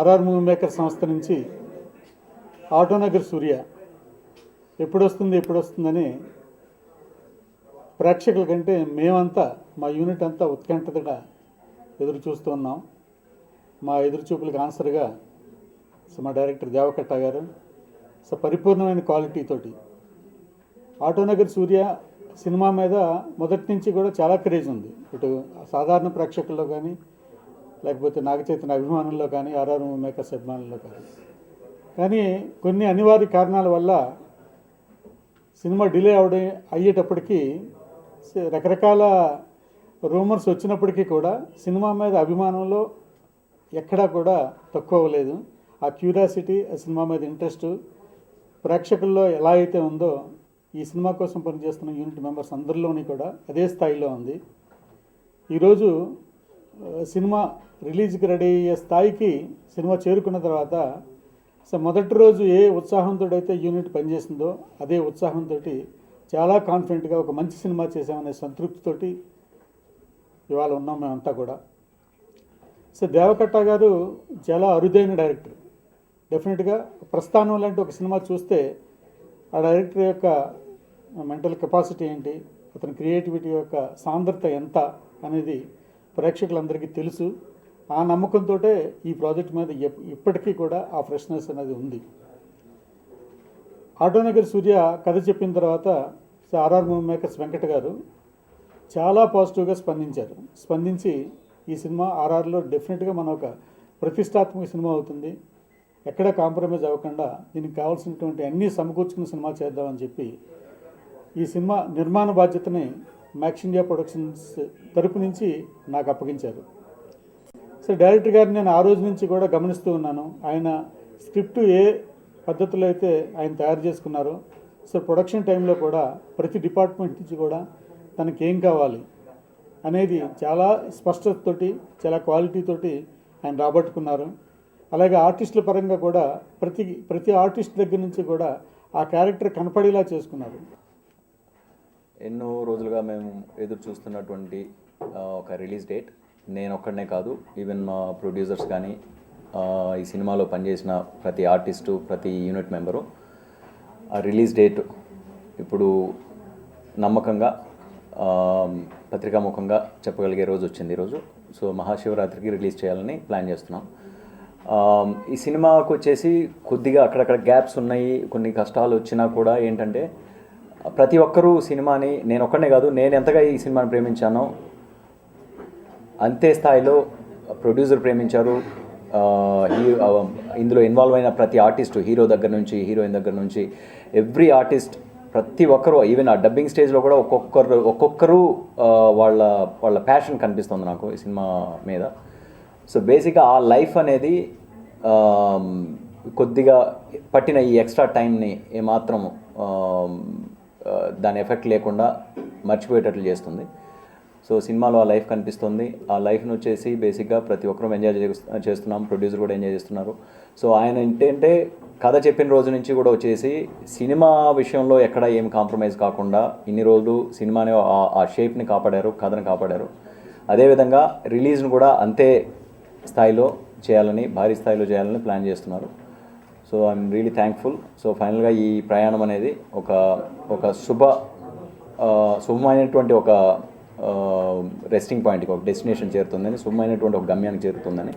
RR movie maker సంస్థ నుంచి ఆటోనగర్ సూర్య ఎప్పుడొస్తుంది ఎప్పుడొస్తుందని ప్రేక్షకుల కంటే మేమంతా మా యూనిట్ అంతా ఉత్కంఠతగా ఎదురు చూస్తూ ఉన్నాం. మా ఎదురు చూపులకు ఆన్సర్గా సో మా డైరెక్టర్ దేవకట్ట గారు సో పరిపూర్ణమైన క్వాలిటీతోటి ఆటోనగర్ సూర్య సినిమా మీద మొదటి నుంచి కూడా చాలా క్రేజ్ ఉంది. ఇటు సాధారణ ప్రేక్షకుల్లో కానీ లేకపోతే నాగచైతన్య అభిమానుల్లో కానీ ఆర్ఆర్ మేకర్స్ అభిమానుల్లో కానీ. కానీ కొన్ని అనివార్య కారణాల వల్ల సినిమా డిలే అవడే అయ్యేటప్పటికీ రకరకాల రూమర్స్ వచ్చినప్పటికీ కూడా సినిమా మీద అభిమానంలో ఎక్కడా కూడా తక్కువ అవ్వలేదు. ఆ క్యూరియాసిటీ ఆ సినిమా మీద ఇంట్రెస్ట్ ప్రేక్షకుల్లో ఎలా అయితే ఉందో ఈ సినిమా కోసం పనిచేస్తున్న యూనిట్ మెంబర్స్ అందరిలోని కూడా అదే స్థాయిలో ఉంది. ఈరోజు సినిమా రిలీజ్కి రెడీ అయ్యే స్థాయికి సినిమా చేరుకున్న తర్వాత అసలు మొదటి రోజు ఏ ఉత్సాహంతో అయితే యూనిట్ పనిచేసిందో అదే ఉత్సాహంతో చాలా కాన్ఫిడెంట్గా ఒక మంచి సినిమా చేసామనే సంతృప్తితోటి ఇవాళ ఉన్నాం మేమంతా కూడా. సో దేవకట్ట గారు చాలా అరుదైన డైరెక్టర్. డెఫినెట్గా ప్రస్థానం లాంటి ఒక సినిమా చూస్తే ఆ డైరెక్టర్ యొక్క మెంటల్ కెపాసిటీ ఏంటి అతని క్రియేటివిటీ యొక్క సాంద్రత ఎంత అనేది ప్రేక్షకులందరికీ తెలుసు ఆ నమ్మకంతో ఈ ప్రాజెక్ట్ మీద ఇప్పటికీ కూడా ఆ ఫ్రెష్నెస్ అనేది ఉంది. ఆటోనగర్ సూర్య కథ చెప్పిన తర్వాత ఆర్ఆర్ మూవీ మేకర్స్ వెంకట గారు చాలా పాజిటివ్గా స్పందించారు. స్పందించి ఈ సినిమా ఆర్ఆర్లో డెఫినెట్గా మన ఒక ప్రతిష్టాత్మక సినిమా అవుతుంది. ఎక్కడ కాంప్రమైజ్ అవ్వకుండా దీనికి కావాల్సినటువంటి అన్నీ సమకూర్చుకున్న సినిమా చేద్దామని చెప్పి ఈ సినిమా నిర్మాణ బాధ్యతని మ్యాక్స్ ఇండియా ప్రొడక్షన్స్ తరపు నుంచి నాకు అప్పగించారు. సో డైరెక్టర్ గారిని నేను ఆ రోజు నుంచి కూడా గమనిస్తూ ఉన్నాను. ఆయన స్క్రిప్ట్ ఏ పద్ధతిలో అయితే ఆయన తయారు చేసుకున్నారో సో ప్రొడక్షన్ టైంలో కూడా ప్రతి డిపార్ట్మెంట్ నుంచి కూడా తనకి ఏం కావాలి అనేది చాలా స్పష్టతతోటి చాలా క్వాలిటీతోటి ఆయన రాబట్టుకున్నారు. అలాగే ఆర్టిస్టుల పరంగా కూడా ప్రతి ప్రతి ఆర్టిస్ట్ దగ్గర నుంచి కూడా ఆ క్యారెక్టర్ కనపడేలా చేసుకున్నారు. ఎన్నో రోజులుగా మేము ఎదురు చూస్తున్నటువంటి ఒక రిలీజ్ డేట్. నేను ఒక్కడనే కాదు ఈవెన్ మా ప్రొడ్యూసర్స్ కానీ ఈ సినిమాలో పనిచేసిన ప్రతి ఆర్టిస్టు ప్రతి యూనిట్ మెంబరు ఆ రిలీజ్ డేట్ ఇప్పుడు నమ్మకంగా పత్రికాముఖంగా చెప్పగలిగే రోజు వచ్చింది ఈరోజు. సో మహాశివరాత్రికి రిలీజ్ చేయాలని ప్లాన్ చేస్తున్నాం. ఈ సినిమాకు వచ్చేసి కొద్దిగా అక్కడక్కడ గ్యాప్స్ ఉన్నాయి కొన్ని కష్టాలు వచ్చినా కూడా ఏంటంటే ప్రతి ఒక్కరూ సినిమాని నేను ఒక్కనే కాదు నేను ఎంతగా ఈ సినిమాని ప్రేమించానో అంతే స్థాయిలో ప్రొడ్యూసర్ ప్రేమించారు. హీ- ఇందులో ఇన్వాల్వ్ అయిన ప్రతి ఆర్టిస్టు హీరో దగ్గర నుంచి హీరోయిన్ దగ్గర నుంచి ఎవ్రీ ఆర్టిస్ట్ ప్రతి ఒక్కరు ఈవెన్ ఆ డబ్బింగ్ స్టేజ్లో కూడా ఒక్కొక్కరు ఒక్కొక్కరు వాళ్ళ వాళ్ళ ప్యాషన్ కనిపిస్తుంది నాకు ఈ సినిమా మీద. సో బేసిక్గా ఆ లైఫ్ అనేది కొద్దిగా పట్టిన ఈ ఎక్స్ట్రా టైంని ఏమాత్రం దాని ఎఫెక్ట్ లేకుండా మర్చిపోయేటట్లు చేస్తుంది. సో సినిమాలో ఆ లైఫ్ కనిపిస్తుంది. ఆ లైఫ్ను వచ్చేసి బేసిక్గా ప్రతి ఒక్కరూ ఎంజాయ్ చేస్తున్నాం. ప్రొడ్యూసర్ కూడా ఎంజాయ్ చేస్తున్నారు. సో ఆయన ఏంటంటే కథ చెప్పిన రోజు నుంచి కూడా వచ్చేసి సినిమా విషయంలో ఎక్కడ ఏం కాంప్రమైజ్ కాకుండా ఇన్ని రోజులు సినిమాని ఆ- ఆ షేప్ని కాపాడారు కథను కాపాడారు. అదేవిధంగా రిలీజ్ను కూడా అంతే స్థాయిలో చేయాలని భారీ స్థాయిలో చేయాలని ప్లాన్ చేస్తున్నారు. So I'm really thankful so ఫైనల్గా ఈ ప్రయాణం అనేది ఒక ఒక శుభ శుభమైనటువంటి ఒక రెస్టింగ్ పాయింట్కి ఒక డెస్టినేషన్ చేరుతుందని శుభమైనటువంటి ఒక గమ్యానికి చేరుతుందని.